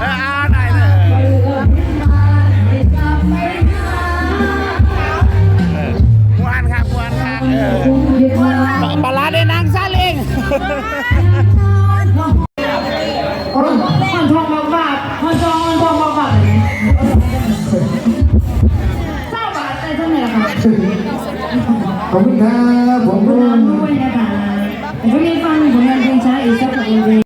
แล้วอาไหนเลยมวนครับมวนครับปลาเด้นางซาลิงมันทองมากมากมันทองมันทองมากมากเลยเศร้าบาดใจเท่าไหร่ละค่ะขอบคุณครับผมด้วยนะคะวันนี้ฟังผลงานเพลงช้าอีกสักเพลง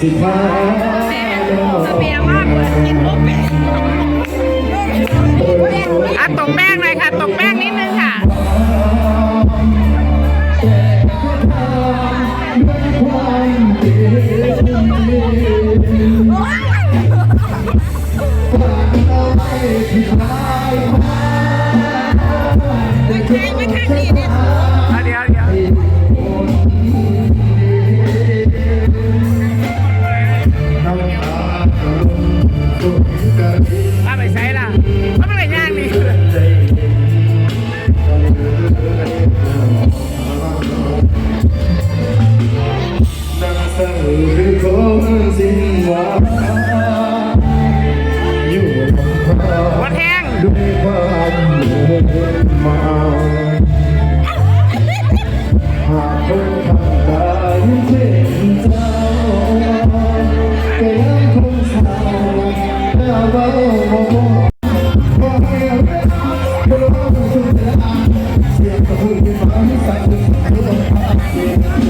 สิทาเบียมากเลยกินโอเปอะตกแป้งหน่อยค่ะตกแป้งนิดนึงค่ะ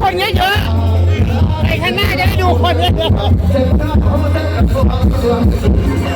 คนเยอะๆไปข้างหน้าจะได้ดูคนเยอะๆ